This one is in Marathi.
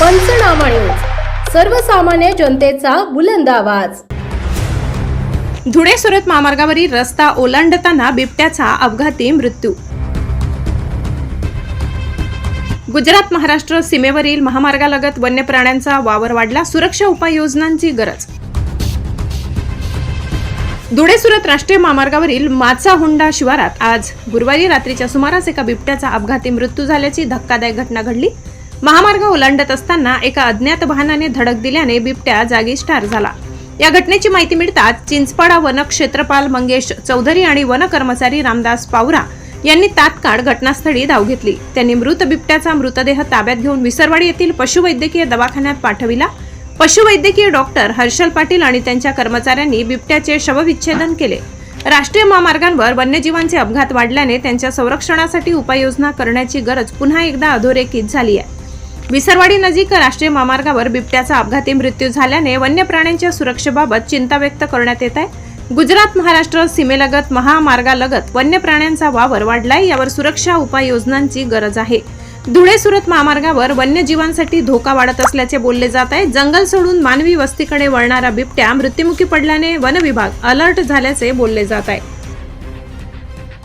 पंचनामा न्यूज. सर्वसामान्य जनतेचा बुलंद आवाज. धुळे सुरत महामार्गावरील रस्ता ओलांडताना बिबट्याचा अपघाती मृत्यू. गुजरात महाराष्ट्र सीमेवरील महामार्गालगत वन्य प्राण्यांचा वावर वाढला सुरक्षा उपाययोजनांची गरज. धुळे सुरत राष्ट्रीय महामार्गावरील माचा हुंडा शिवारात आज गुरुवारी रात्रीच्या सुमारास एका बिबट्याचा अपघाती मृत्यू झाल्याची धक्कादायक घटना घडली. महामार्ग ओलांडत असताना एका अज्ञात वाहनाने धडक दिल्याने बिबट्या जागीच ठार झाला. या घटनेची माहिती मिळताच चिंचपाडा वन क्षेत्रपाल मंगेश चौधरी आणि वन कर्मचारी रामदास पावरा यांनी तात्काळ घटनास्थळी धाव घेतली. त्यांनी मृत बिबट्याचा मृतदेह ताब्यात घेऊन विसरवाडी येथील पशुवैद्यकीय दवाखान्यात पाठविला. पशुवैद्यकीय डॉक्टर हर्षल पाटील आणि त्यांच्या कर्मचाऱ्यांनी बिबट्याचे शवविच्छेदन केले. राष्ट्रीय महामार्गांवर वन्यजीवांचे अपघात वाढल्याने त्यांच्या संरक्षणासाठी उपाययोजना करण्याची गरज पुन्हा एकदा अधोरेखित झाली आहे. विसरवाडी नजीक राष्ट्रीय महामार्गावर बिबट्याचा अपघाती मृत्यू झाल्याने वन्य प्राण्यांच्या सुरक्षेबाबत चिंता व्यक्त करण्यात येत आहे. गुजरात महाराष्ट्र सीमेलगत महामार्गालगत वन्य प्राण्यांचा वावर वाढलाय. यावर सुरक्षा उपाययोजनांची गरज आहे. धुळे सुरत महामार्गावर वन्यजीवांसाठी धोका वाढत असल्याचे बोलले जात आहे. जंगल सोडून मानवी वस्तीकडे वळणारा बिबट्या मृत्युमुखी पडल्याने वनविभाग अलर्ट झाल्याचे बोलले जात आहे.